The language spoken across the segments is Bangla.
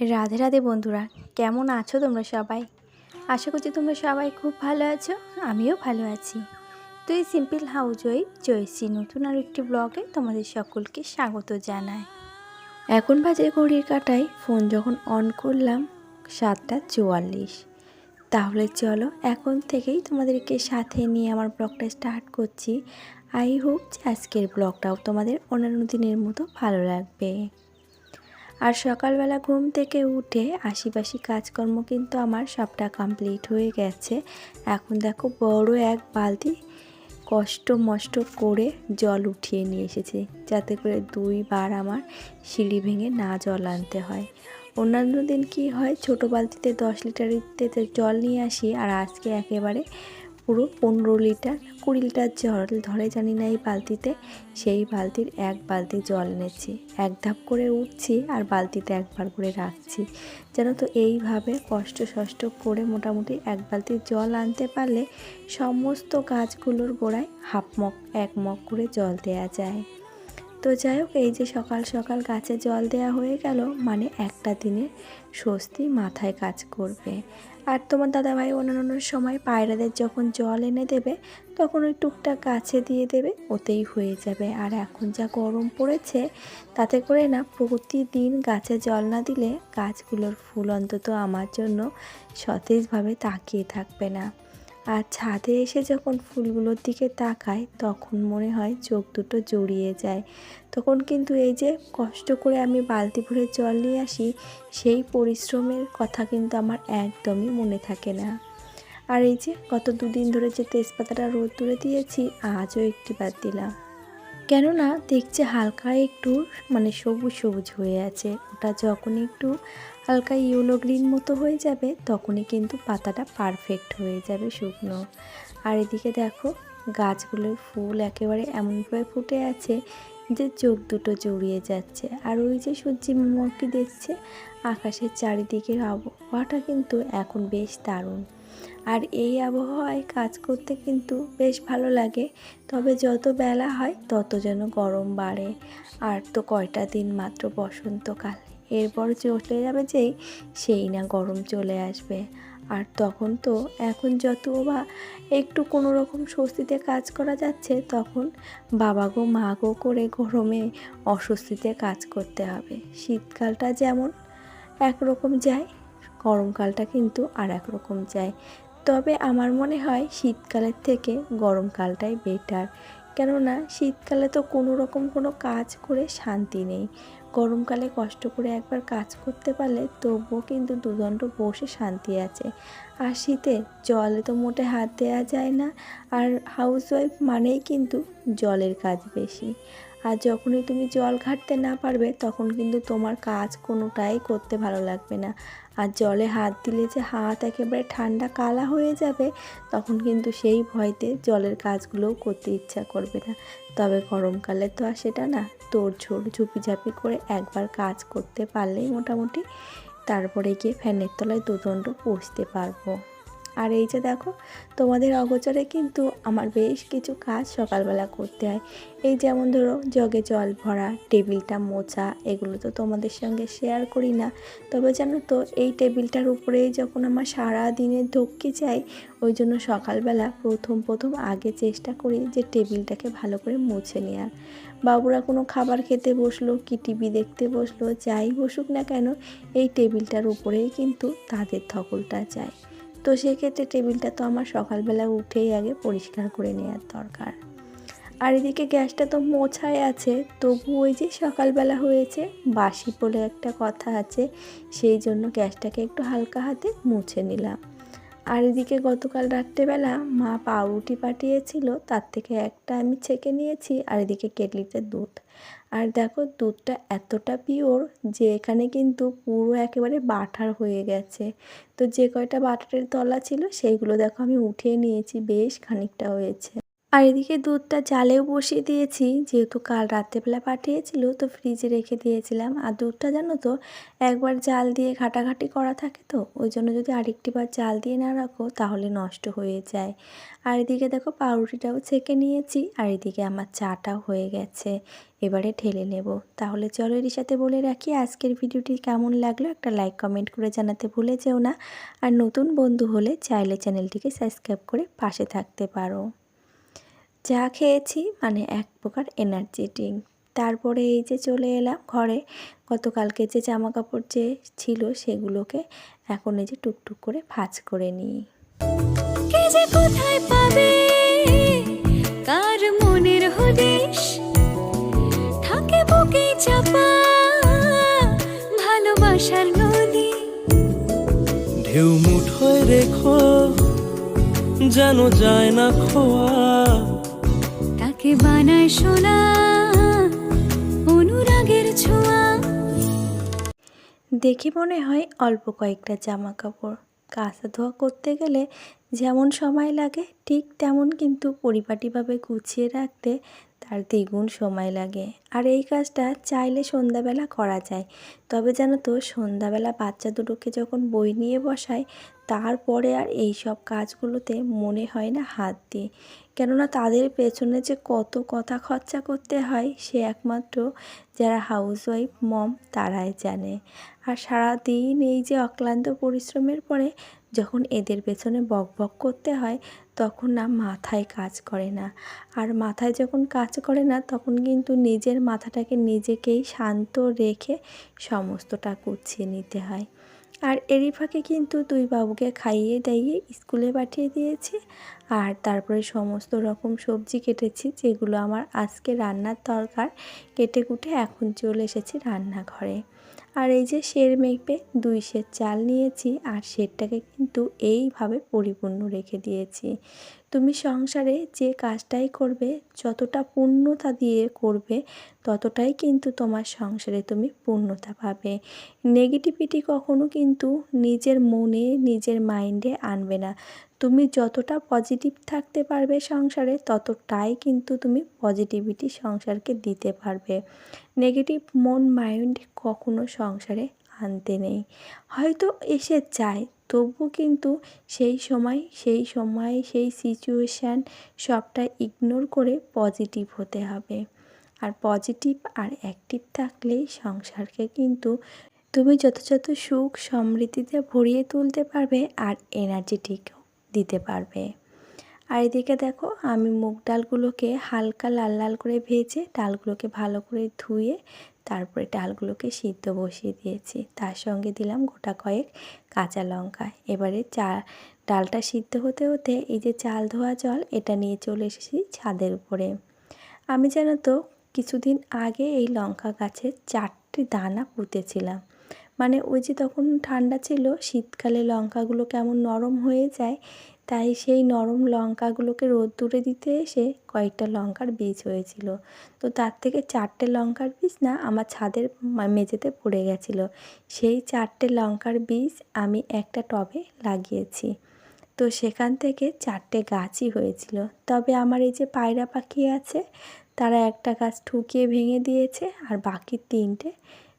রাধে রাধে বন্ধুরা, কেমন আছো তোমরা সবাই? আশা করছি তোমরা সবাই খুব ভালো আছো, আমিও ভালো আছি। তো এই সিম্পল হাউজ ওয়াইফ জয়সী নতুন আর একটি ব্লগে তোমাদের সকলকে স্বাগত জানাই। এখন বাজে ঘড়ির কাটায় ফোন যখন অন করলাম, সাতটা চুয়াল্লিশ। তাহলে চলো এখন থেকেই তোমাদেরকে সাথে নিয়ে আমার ব্লগটা স্টার্ট করছি। আই হোপ যে আজকের ব্লগটাও তোমাদের অন্যান্য দিনের মতো ভালো লাগবে। আর সকালবেলা ঘুম থেকে উঠে আশিপাশি কাজকর্ম কিন্তু আমার সবটা কমপ্লিট হয়ে গেছে। এখন দেখো বড় এক বালতি কষ্ট মষ্ট করে জল উঠিয়ে নিয়ে এসেছে, যাতে করে দুইবার আমার সিঁড়ি ভেঙে না জল আনতে হয়। অন্যান্য দিন কি হয়, ছোট বালতিতে দশ লিটারিতে জল নিয়ে আসি আর আজকে একেবারে পুরো পনেরো লিটার, কুড়ি লিটার জল ধরে জানি না এই বালতিতে, সেই বালতির এক বালতি জল এনেছি। এক ধাপ করে উঠছি আর বালতিতে একবার করে রাখছি। যেন তো এইভাবে কষ্ট সষ্ট করে মোটামুটি এক বালতি জল আনতে পারলে সমস্ত গাছগুলোর গোড়ায় হাফ মগ, এক করে জল দেয়া যায়। তো যাই হোক, এই যে সকাল সকাল গাছে জল দেওয়া হয়ে গেল মানে একটা দিনে স্বস্তি মাথায় কাজ করবে। আর তোমার দাদাভাই অন্যান্য সময় পায়রাদের যখন জল এনে দেবে, তখন ওই টুকটাক গাছে দিয়ে দেবে, ওতেই হয়ে যাবে। আর এখন যা গরম পড়েছে, তাতে করে না প্রতিদিন গাছে জল না দিলে গাছগুলোর ফুল অন্তত আমার জন্য সতেজভাবে তাকিয়ে থাকবে না। আর ছাদে এসে যখন ফুলগুলোর দিকে তাকায়, তখন মনে হয় চোখ দুটো জড়িয়ে যায়। তখন কিন্তু এই যে কষ্ট করে আমি বালতি ভরে জল নিয়ে আসি, সেই পরিশ্রমের কথা কিন্তু আমার একদমই মনে থাকে না। আর এই যে গত দুদিন ধরে যে তেজপাতাটা রোদ তুলে দিয়েছি, আজও একটি বাদ দিলাম। কেননা দেখছে হালকা একটু মানে সবুজ সবুজ হয়ে আছে। ওটা যখন একটু হালকা ইউলো গ্রিন মতো হয়ে যাবে, তখনই কিন্তু পাতাটা পারফেক্ট হয়ে যাবে শুকনো। আর এদিকে দেখো, গাছগুলোর ফুল একেবারে এমনভাবে ফুটে আছে যে চোখ দুটো জড়িয়ে যাচ্ছে। আর ওই যে সূর্যি মোমকি দেখছে, আকাশের চারিদিকের আবহাওয়াটা কিন্তু এখন বেশ দারুণ। আর এই আবহাওয়ায় কাজ করতে কিন্তু বেশ ভালো লাগে, তবে যত বেলা হয় তত যেন গরম বাড়ে। আর তো কয়টা দিন মাত্র বসন্তকাল। এরপর চলে যাবে যেই, সেই না গরম চলে আসবে। আর তখন তো এখন যত বা একটু কোনো রকম স্বস্তিতে কাজ করা যাচ্ছে, তখন বাবা গো, মা গো করে গরমে অস্বস্তিতে কাজ করতে হবে। শীতকালটা যেমন একরকম যায়, গরমকালটা কিন্তু আর একরকম যায়। তবে আমার মনে হয় শীতকালের থেকে গরমকালটাই বেটার কেননা শীতকালে তো কোনো রকম কোনো কাজ করে শান্তি নেই। গরমকালে কষ্ট করে একবার কাজ করতে পারলে তবুও কিন্তু দুদণ্ড বসে শান্তি আছে। আর শীতে জলে তো মোটে হাত দেওয়া যায় না। আর হাউসওয়াইফ মানেই কিন্তু জলের কাজ বেশি। আর যখনই তুমি জল ঘাটতে না পারবে, তখন কিন্তু তোমার কাজ কোনোটাই করতে ভালো লাগবে না। আর জলে হাত দিলে যে হাত একেবারে ঠান্ডা কালা হয়ে যাবে, তখন কিন্তু সেই ভয়তে জলের কাজগুলোও করতে ইচ্ছা করবে না। তবে গরমকালে তো আর সেটা না তোর ঝোড় ঝুপিঝাপি করে একবার কাজ করতে পারলেই মোটামুটি তারপরে গিয়ে ফ্যানের তলায় দুদণ্ড বসতে পারব। আর এই যে দেখো, তোমাদের অগোচরে কিন্তু আমার বেশ কিছু কাজ সকালবেলা করতে হয়। এই যেমন ধরো, জগে জল ভরা, টেবিলটা মোছা, এগুলো তো তোমাদের সঙ্গে শেয়ার করি না। তবে জানো তো, এই টেবিলটার উপরেই যখন আমার সারা দিনের ধক্কি চাই, ওই জন্য সকালবেলা প্রথম প্রথম আগে চেষ্টা করি যে টেবিলটাকে ভালো করে মুছে নেওয়ার বাবুরা কোনো খাবার খেতে বসল, কি টিভি দেখতে বসল, যাই বসুক না কেন, এই টেবিলটার উপরেই কিন্তু তাদের ধকলটা যায়। তো সেক্ষেত্রে টেবিলটা তো আমার সকালবেলা উঠেই আগে পরিষ্কার করে নেওয়ার দরকার। আর এদিকে গ্যাসটা তো মোছায় আছে, তবু ওই যে সকালবেলা হয়েছে বাসি বলে একটা কথা আছে, সেই জন্য গ্যাসটাকে একটু হালকা হাতে মুছে নিলাম। আর এদিকে গতকাল রাত্রেবেলা মা পাউরুটি পাঠিয়েছিল, তার থেকে একটা আমি ছেঁকে নিয়েছি আর এদিকে কেটলিতে দুধ। আর দেখো, দুধটা এতটা পিওর যে এখানে কিন্তু পুরো একেবারে বাটার হয়ে গেছে। তো যে কয়টা বাটারের তলা ছিল, সেইগুলো দেখো আমি উঠিয়ে নিয়েছি, বেশ খানিকটা হয়েছে। আর এদিকে দুধটা জালেও বসিয়ে দিয়েছি। যেহেতু কাল রাত্রেবেলা পাঠিয়েছিল, তো ফ্রিজে রেখে দিয়েছিলাম। আর দুধটা জানো তো, একবার জাল দিয়ে ঘাটাঘাটি করা থাকে তো, ওই জন্য যদি আরেকটি বার জাল দিয়ে না রাখো, তাহলে নষ্ট হয়ে যায়। আর এদিকে দেখো, পাউরুটিটাও ছেঁকে নিয়েছি, আর এদিকে আমার চাটাও হয়ে গেছে। এবারে ঢেলে নেব। তাহলে চলো এর সাথে বলে রাখি, আজকের ভিডিওটি কেমন লাগল একটা লাইক কমেন্ট করে জানাতে ভুলে যেও না। আর নতুন বন্ধু হলে চাইলে চ্যানেলটিকে সাবস্ক্রাইব করে পাশে থাকতে পারো। চা খেয়েছি মানে এক প্রকার এনার্জি ড্রিঙ্ক তারপরে এই যে চলে এলাম ঘরে গতকালকে যে জামা কাপড় যে ছিল সেগুলোকে এখন এই যে টুকটুক করে ভাজ করে নিই। কে যে কোথায় পাবে? কার মনের হদিশ? থাকে বুকে চাপা ভালোবাসার নদী। ঢেউ মুঠোয় রেখো যেন যায় না খোয়া। তাকে বানায় সোনা, অনুরাগের ছোঁয়া। দেখে মনে হয় অল্প কয়েকটা জামা কাপড় কাঁচা ধোয়া করতে গেলে যেমন সময় লাগে, ঠিক তেমন কিন্তু পরিপাটিভাবে গুছিয়ে রাখতে তার দ্বিগুণ সময় লাগে। আর এই কাজটা চাইলে সন্ধ্যাবেলা করা যায়। তবে জানো তো, সন্ধ্যাবেলা বাচ্চা দুটোকে যখন বই নিয়ে বসায় তারপরে আর এই সব কাজগুলোতে মনে হয় না হাত দিয়ে। কেননা তাদের পেছনে যে কত কথা খরচা করতে হয়, সে একমাত্র যারা হাউসওয়াইফ মম তারাই জানে। আর সারাদিন এই যে অক্লান্ত পরিশ্রমের পরে যখন এদের পেছনে বক বক করতে হয়, তখন না মাথায় কাজ করে না। আর মাথায় যখন কাজ করে না, তখন কিন্তু নিজের মাথাটাকে নিজেকেই শান্ত রেখে সমস্তটা গুছিয়ে নিতে হয়। আর এরই ফাঁকে কিন্তু দুই বাবুকে খাইয়ে দাইয়ে স্কুলে পাঠিয়ে দিয়েছি। আর তারপরে সমস্ত রকম সবজি কেটেছি, যেগুলো আমার আজকে রান্নার দরকার, কেটে কুটে এখন চলে এসেছি রান্নাঘরে। আর এই যে শের মেপে দুই সের চাল নিয়েছি, আর সেরটাকে কিন্তু এইভাবে পরিপূর্ণ রেখে দিয়েছি। তুমি সংসারে যে কাজটাই করবে, যতটা পূর্ণতা দিয়ে করবে, ততটাই কিন্তু তোমার সংসারে তুমি পূর্ণতা পাবে। নেগেটিভিটি কখনো কিন্তু নিজের মনে, নিজের মাইন্ডে আনবে না। তুমি যতটা পজিটিভ থাকতে পারবে সংসারে, ততটাই কিন্তু তুমি পজিটিভিটি সংসারকে দিতে পারবে। নেগেটিভ মন মাইন্ড কখনো সংসারে আনতে নেই। হয়তো এসে যায় তবু কিন্তু সেই সময় সেই সময়, সেই সিচুয়েশান সবটা ইগনোর করে পজিটিভ হতে হবে। আর পজিটিভ আর অ্যাক্টিভ থাকলেই সংসারকে কিন্তু তুমি যথাযথ সুখ সমৃদ্ধিতে ভরিয়ে তুলতে পারবে আর এনার্জেটিকও দিতে পারবে। আর এদিকে দেখো, আমি মুগ ডালগুলোকে হালকা লাল লাল করে ভেজে ডালগুলোকে ভালো করে ধুয়ে তারপরে ডালগুলোকে সিদ্ধ বসিয়ে দিয়েছি। তার সঙ্গে দিলাম গোটা কয়েক কাঁচা লঙ্কা। এবারে চা, ডালটা সিদ্ধ হতে হতে এই যে চাল ধোয়া জল, এটা নিয়ে চলে এসেছি ছাদের উপরে। আমি জানো তো, কিছুদিন আগে এই লঙ্কা গাছের চারটি দানা পুঁতেছিলাম। মানে ওই যে তখন ঠান্ডা ছিল, শীতকালে লঙ্কাগুলো কেমন নরম হয়ে যায়, তাই সেই নরম লঙ্কাগুলোকে রোদ্দুরে দিতে এসে কয়েকটা লঙ্কার বীজ হয়েছিল। তো তার থেকে চারটে লঙ্কার বীজ না আমার ছাদের মেঝেতে পড়ে গেছিল। সেই চারটে লঙ্কার বীজ আমি একটা টবে লাগিয়েছি। তো সেখান থেকে চারটে গাছই হয়েছিল। তবে আমার এই যে পায়রা পাখি আছে, তারা একটা গাছ ঠুকিয়ে ভেঙে দিয়েছে, আর বাকি তিনটে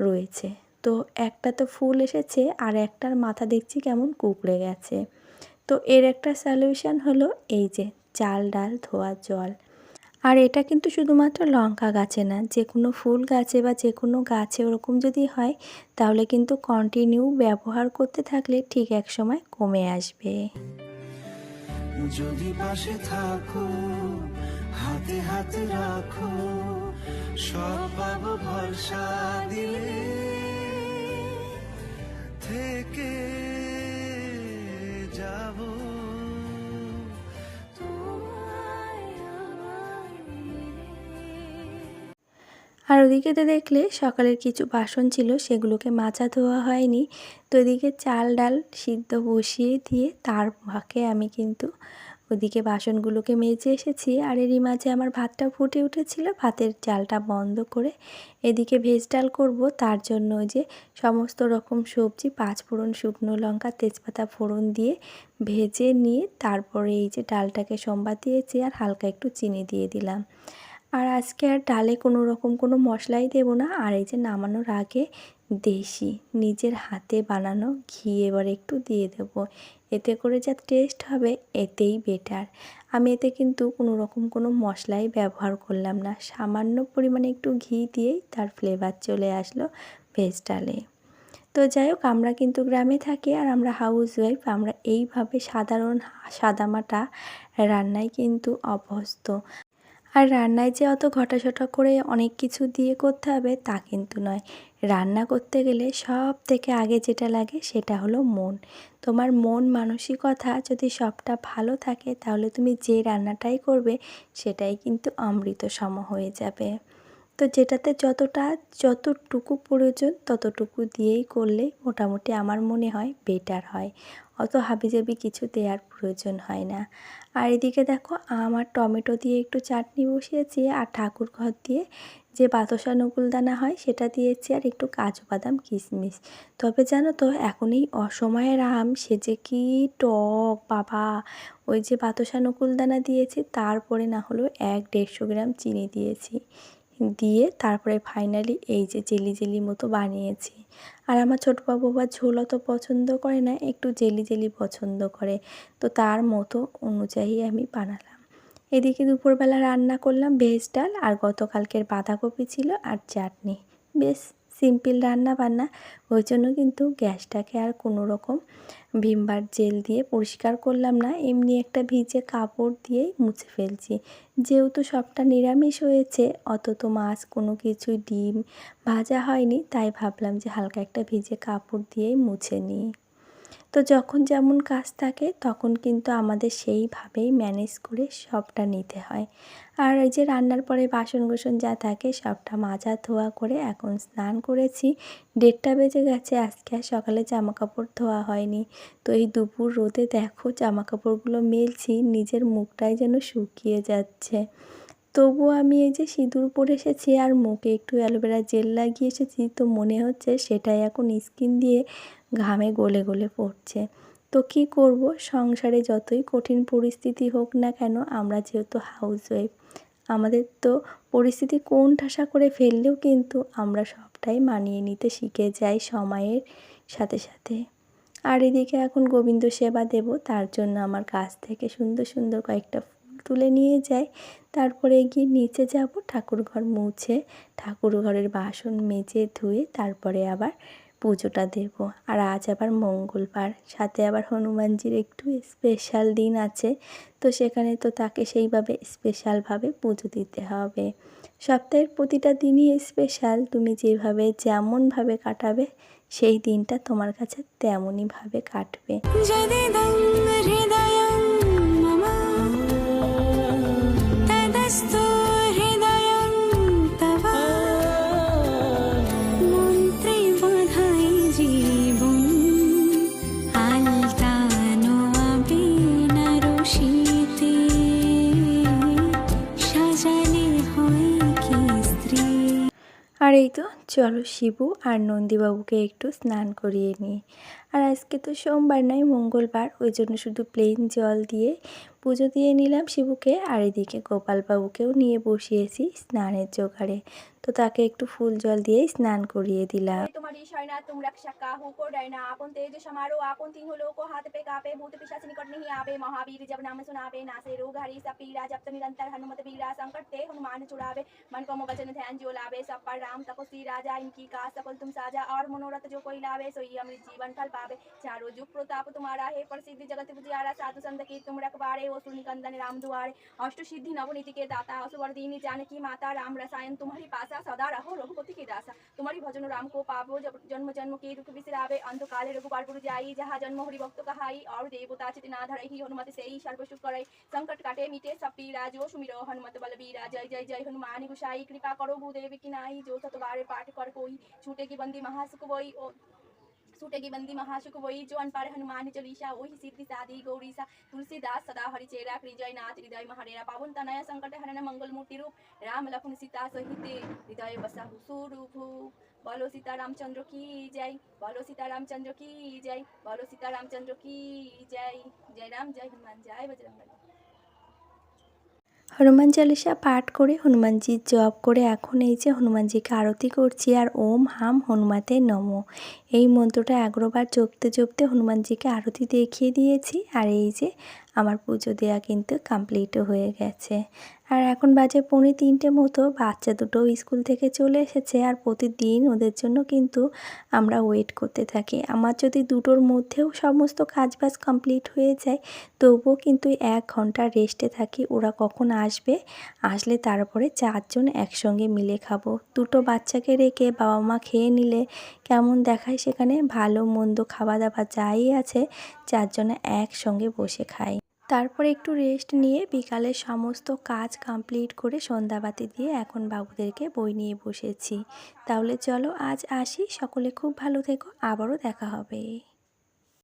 রয়েছে। তো একটা তো ফুল এসেছে আর একটার মাথা দেখছি কেমন কুকড়ে গেছে। তো এর একটা সলিউশন হলো এই যে চাল ডাল ধোয়া জল। আর এটা কিন্তু শুধুমাত্র লঙ্কা গাছে না, যে কোনো ফুল গাছে বা যে কোনো গাছে ওরকম যদি হয়, তাহলে কিন্তু কন্টিনিউ ব্যবহার করতে থাকলে ঠিক এক সময় কমে আসবে। যদি পাশে থাকো, হাতে হাত রাখো, সব পাবো ভরসা দিলে। থেকে যাব। আর ওদিকে তো দেখলে সকালের কিছু বাসন ছিল, সেগুলোকে মাচা ধোয়া হয়নি। তো এদিকে চাল ডাল সিদ্ধ বসিয়ে দিয়ে তার ফাঁকে আমি কিন্তু ওদিকে বাসনগুলোকে মেজে এসেছি আর এরই মাঝে আমার ভাতটা ফুটে উঠেছিল। ভাতের চালটা বন্ধ করে এদিকে ভেজ ডাল করব। তার জন্য যে সমস্ত রকম সবজি, পাঁচ ফোড়ন শুকনো লঙ্কা, তেজপাতা ফোড়ন দিয়ে ভেজে নিয়ে তারপরে এই যে ডালটাকে সম্বাদ দিয়েছি আর হালকা একটু চিনি দিয়ে দিলাম। আর আজকে আর ডালে কোনো রকম কোনো মশলাই দেব না। আর এই যে নামানোর আগে দেশি নিজের হাতে বানানো ঘি এবার একটু দিয়ে দেব। এতে করে যা টেস্ট হবে এতেই বেটার আমি এতে কিন্তু কোনো রকম কোনো মশলাই ব্যবহার করলাম না। সামান্য পরিমাণে একটু ঘি দিয়েই তার ফ্লেভার চলে আসলো ভেজ ডালে। তো যাই হোক, আমরা কিন্তু গ্রামে থাকি আর আমরা হাউস ওয়াইফ আমরা এইভাবে সাধারণ সাদামাটা রান্নায় কিন্তু অভ্যস্ত। আর রান্নায় যে অত ঘটাশটা করে অনেক কিছু দিয়ে করতে হবে তা কিন্তু নয়। রান্না করতে গেলে সব থেকে আগে যেটা লাগে সেটা হলো মন। তোমার মন মানসিকতা যদি সবটা ভালো থাকে তাহলে তুমি যে রান্নাটাই করবে সেটাই কিন্তু অমৃতসম হয়ে যাবে। তো যেটাতে যতটা, যতটুকু প্রয়োজন ততটুকু দিয়েই করলে মোটামুটি আমার মনে হয় বেটার হয়। অত হাবিজাবি কিছু দেওয়ার প্রয়োজন হয় না। আর এদিকে দেখো, আমার টমেটো দিয়ে একটু চাটনি বসিয়েছি আর ঠাকুর ঘর দিয়ে যে বাতাসা নকুলদানা হয় সেটা দিয়েছি আর একটু কাজু বাদাম কিশমিশ। তবে জানো তো, এখন এই অসময়ের আম, সে যে কি টক, বাবা! ওই যে বাতাসা নকুলদানা দিয়েছি, তারপরে না হলেও এক দেড়শো গ্রাম চিনি দিয়েছি। দিয়ে তারপরে ফাইনালি এই যে জেলি জেলি মতো বানিয়েছি। আর আমার ছোটো বাবু বা ঝোল অত পছন্দ করে না, একটু জেলি জেলি পছন্দ করে। তো তার মতো অনুযায়ী আমি বানালাম। এদিকে দুপুরবেলা রান্না করলাম ভেজ ডাল আর গতকালকের বাঁধাকপি ছিল আর চাটনি। বেশ। সিম্পল রান্না বান্না ওই জন্য কিন্তু গ্যাসটাকে আর কোনো রকম ভিমবার জেল দিয়ে পরিষ্কার করলাম না। এমনি একটা ভিজে কাপড় দিয়েই মুছে ফেলছি। যেহেতু সবটা নিরামিষ হয়েছে অত তো মাছ কোনো কিছুই ডিম ভাজা হয়নি, তাই ভাবলাম যে হালকা একটা ভিজে কাপড় দিয়েই মুছে নিই। তো যখন যেমন কাজ থাকে, তখন কিন্তু আমাদের সেইভাবেই ম্যানেজ করে সবটা নিতে হয়। আর এই যে রান্নার পরে বাসন কোসন যা থাকে, সবটা মাজা ধোয়া করে এখন স্নান করেছি। দেড়টা বেজে গেছে, আজকে আর সকালে জামা কাপড় ধোয়া হয়নি। তো এই দুপুর রোদে দেখো জামা কাপড়গুলো মেলছি, নিজের মুখটাই যেন শুকিয়ে যাচ্ছে। তবুও আমি এই যে সিঁদুর পরে এসেছি আর মুখে একটু অ্যালোভেরা জেল লাগিয়ে এসেছি, তো মনে হচ্ছে সেটাই এখন স্কিন দিয়ে ঘামে গলে গলে পড়ছে। তো কি করব? সংসারে যতই কঠিন পরিস্থিতি হোক না কেন, আমরা যেহেতু হাউস ওয়াইফ আমাদের তো পরিস্থিতি কোন ঠাসা করে ফেললেও কিন্তু আমরা সবটাই মানিয়ে নিতে শিখে যাই সময়ের সাথে সাথে। আর এদিকে এখন গোবিন্দ সেবা দেব, তার জন্য আমার কাছ থেকে সুন্দর সুন্দর কয়েকটা ফুল তুলে নিয়ে যাই। তারপরে গিয়ে নিচে যাব ঠাকুর ঘর মুছে ঠাকুর ঘরের বাসন মেজে ধুয়ে, তারপরে আবার পুজোটা দেব। আর আজ আবার মঙ্গলবার, সাথে আবার হনুমানজির একটু স্পেশাল দিন আছে, তো সেখানে তো তাকে সেইভাবে স্পেশালভাবে পুজো দিতে হবে। সপ্তাহের প্রতিটা দিনই স্পেশাল তুমি যেভাবে যেমনভাবে কাটাবে, সেই দিনটা তোমার কাছে তেমনইভাবে কাটবে। আর এই তো, চলো শিবু আর নন্দীবাবুকে একটু স্নান করিয়ে নিই। আর আজকে তো সোমবার নয়, মঙ্গলবার, ওই জন্য শুধু প্লেন জল দিয়ে পুজো দিয়ে নিলাম শিবুকে। আর এদিকে গোপালবাবুকেও নিয়ে বসিয়েছি স্নানের জোগাড়ে। তো তাকে একটু ফুল জল দিয়েই স্নান করিয়ে দিলাম तुम्हारी शरणा तुम रक्षा काहू को डरना आपन तेज समारो आपन तीनों लोग को हाथ पे कापे भूत पिशाच निकट नहीं आवे महावीर जब नाम सुनावे नासे रोग हरि सब पीरा जब निरंतर हनुमत वीरा संकट ते हनुमान छुड़ावे मन को वचन ध्यान जो लावे सब पर राम तपस्वी राजा इनकी का सकल तुम साजा और मनोरथ जो कोई लावे सोई अमृत जीवन फल पावे चारों जुग प्रताप तुम्हारा है प्रसिद्ध जगत पुजियारा साधु संत की तुम रखवारे ओ निकंदन राम दुआरे अष्ट सिद्धि नवनीति के दाता असुवर दीनी जानकी माता राम रसायन तुम्हारी पासा सदा रहो रघुपति की दासा तुम्हारी भजन राम को पावो जब जन्म जन्म के दुख बिसरावे अंत काले रघुपाल पुर जाई जहाँ जन्म हरि भक्त कहाई और देवता चित ना धरई हनुमत से ही सर्व सुख करई संकट काटे मिटे सब पीरा जो सुमिरो हनुमत बल बीरा जय जय जय हनुमान गुसाई कृपा करो भूदेव की नाई जो सतवारे पाठ कर कोई छूटे की बंदी महासुख वही ओ सूटेगी बंदी महासुख वही जो अनपढ़ हनुमान चालीसा वही सिद्धि सादी गौरीसा तुलसीदास सदा हरि चेरा हृदय नाथ, हृदय महाडेरा पावन, तनय, संकट, हरण, मंगल, मूर्ति रूप, राम, लखन, सीता सहित हृदय बसा स्वरूप बोलो सीता रामचंद्र की जय, बोलो सीता रामचंद्र की जय, बोलो सीता रामचंद्र की जय। जय राम, जय हनुमान, जय बजरंगबली। হনুমান চালিসা পাঠ করে হনুমানজির জপ করে এখন এই যে হনুমানজিকে আরতি করছি আর ওম হাম হনুমাতে নম। এই মন্ত্রটা এগারোবার জপতে জপতে হনুমানজিকে আরতি দেখিয়ে দিয়েছি আর এই যে আমার পুজো দেওয়া কিন্তু কমপ্লিট হয়ে গেছে। আর এখন বাজে পৌনে তিনটে মতো। বাচ্চা দুটো স্কুল থেকে চলে এসেছে আর প্রতিদিন ওদের জন্য কিন্তু আমরা ওয়েট করতে থাকি। আমার যদি দুটোর মধ্যেও সমস্ত কাজবাজ কমপ্লিট হয়ে যায়, তবুও কিন্তু এক ঘণ্টা রেস্টে থাকি। ওরা কখন আসবে? আসলে তারপরে চারজন একসঙ্গে মিলে খাব। দুটো বাচ্চাকে রেখে বাবা মা খেয়ে নিলে কেমন দেখায় সেখানে? ভালো, মন্দ খাওয়া দাওয়া যাই আছে, চারজনে একসঙ্গে বসে খাই। তারপরে একটু রেস্ট নিয়ে বিকালে সমস্ত কাজ কমপ্লিট করে সন্ধ্যাবাতি দিয়ে এখন বাবুদেরকে বই নিয়ে বসেছি। তাহলে চলো আজ আসি, সকলে খুব ভালো থেকো, আবারও দেখা হবে।